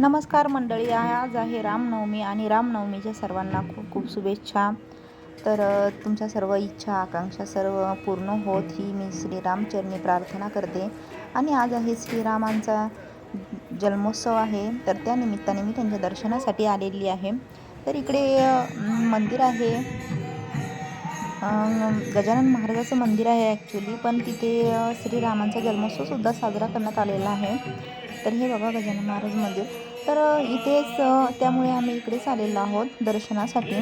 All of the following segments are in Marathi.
नमस्कार मंडळी आज आहे रामनवमी आणि रामनवमीच्या सर्वांना खूप खूप शुभेच्छा. तर तुमच्या सर्व इच्छा आकांक्षा सर्व पूर्ण होत ही मी श्रीरामचरणी प्रार्थना करते. आणि आज आहे श्रीरामांचा जन्मोत्सव आहे. तर त्या निमित्ताने मी त्यांच्या दर्शनासाठी आलेली आहे. तर इकडे मंदिर आहे. गजानन महाराजाचं मंदिर आहे ॲक्च्युली पण तिथे श्रीरामांचा जन्मोत्सवसुद्धा साजरा करण्यात आलेला आहे. तर हे बघा गजानन महाराज मंदिर. तर इथेच त्यामुळे आम्ही इकडेच आलेलो आहोत दर्शनासाठी.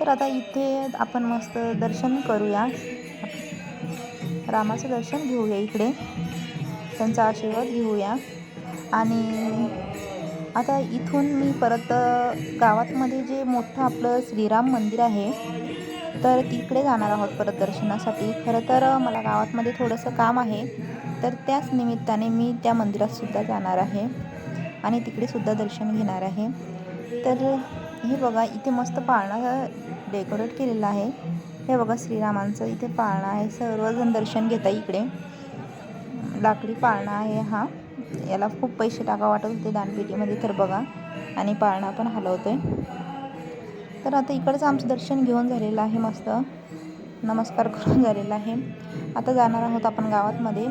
तर आता इथे आपण मस्त दर्शन करूया. रामाचं दर्शन घेऊया इकडे. त्यांचा आशीर्वाद घेऊया. आणि आता इथून मी परत गावातमध्ये जे मोठं आपलं श्रीराम मंदिर आहे तर तिकडे जाणार आहोत परत दर्शनासाठी. खरं तर मला गावातमध्ये थोडंसं काम आहे तर त्याच निमित्ताने मी त्या मंदिरातसुद्धा जाणार आहे. आणि तिकडे सुद्धा दर्शन घेणार आहे. तर हे बघा इथे मस्त पाळणा डेकोरेट केलेला आहे. हे बघा श्रीरामांचं इथे पाळणा आहे. सर्वजण दर्शन घेता इकडे. लाकडी पाळणा आहे हा. याला खूप पैसे टाका वाटत होते दानपेटीमध्ये तर बघा. आणि पाळणा पण हलवतोय. तर आता इकडचं आमचं दर्शन घेऊन झालेलं आहे मस्त. नमस्कार करून झालेला आहे. आता जाणार आहोत आपण गावातमध्ये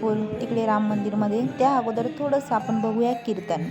बोल तिकडे राम मंदिरमध्ये. त्या अगोदर थोडंसं आपण बघूया कीर्तन.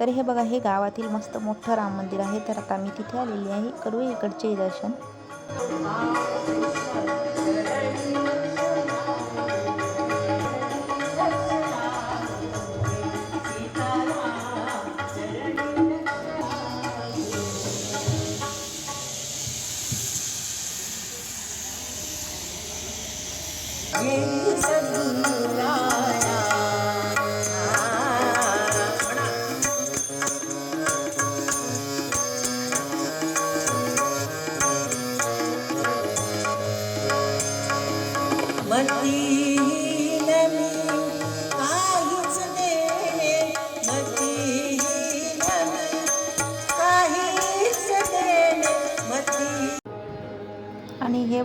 तर हे बघा हे गावातील मस्त मोठं राम मंदिर आहे. तर आता मी तिथे आलेली आहे. करूया इकडचे दर्शन.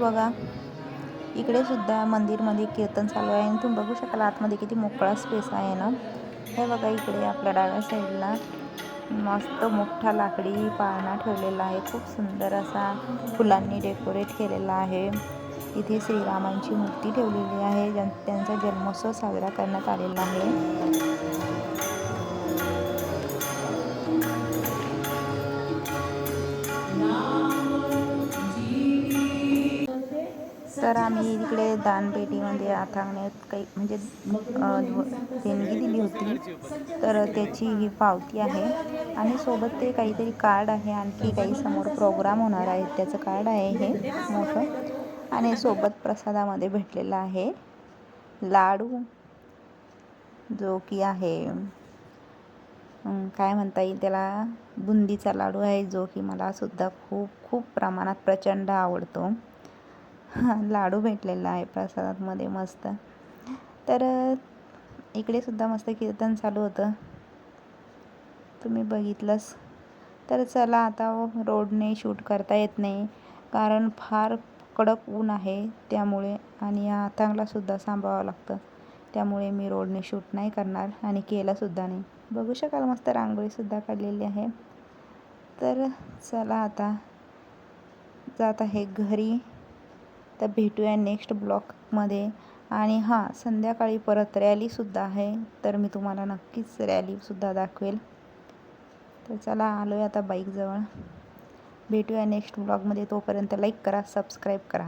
बघा. इकडे सुद्धा मंदिरमध्ये कीर्तन चालू आहे आणि तुम्ही बघू शकाल आतमध्ये किती मोकळा स्पेस आहे ना. हे बघा इकडे आपल्या डाव्या साईडला मस्त मोठा लाकडी पाळणा ठेवलेला आहे. खूप सुंदर असा फुलांनी डेकोरेट केलेला आहे. इथे श्रीरामांची मूर्ती ठेवलेली आहे. ज्यां त्यांचा जन्मोत्सव साजरा करण्यात आलेला आहे. तर आम्ही इकडे दानपेटीमध्ये अथांगण्यात काही म्हणजे देणगी दिली होती. तर त्याची ही पावती आहे. आणि सोबत ते काहीतरी कार्ड आहे. आणखी काही समोर प्रोग्राम होणार आहे त्याचं कार्ड आहे हे मोठं. आणि सोबत प्रसादामध्ये भेटलेला आहे लाडू जो की आहे काय म्हणता येईल त्याला? बुंदीचा लाडू आहे जो की मला सुद्धा खूप खूप प्रमाणात प्रचंड आवडतो. लाडू भेटलेला आहे प्रसादामध्ये मस्त. तर इकडे सुद्धा मस्त कीर्तन चालू होतं. तुम्ही बघितलंच तर चला आता रोडने शूट करता येत नाही कारण फार कडक ऊन आहे त्यामुळे आणि हातांगलासुद्धा सांभाळावं लागतं. त्यामुळे मी रोडने शूट नाही करणार आणि केलंसुद्धा नाही. बघू शकाल मस्त रांगोळीसुद्धा काढलेली आहे. तर चला आता जात आहे घरी. तर भेटूया नेक्स्ट ब्लॉकमध्ये आणि हां संध्याकाळी परत रॅलीसुद्धा आहे. तर मी तुम्हाला नक्कीच रॅलीसुद्धा दाखवेल. तर चला आलो आहे आता बाईकजवळ भेटूया नेक्स्ट ब्लॉगमध्ये तोपर्यंत लाईक करा सबस्क्राईब करा.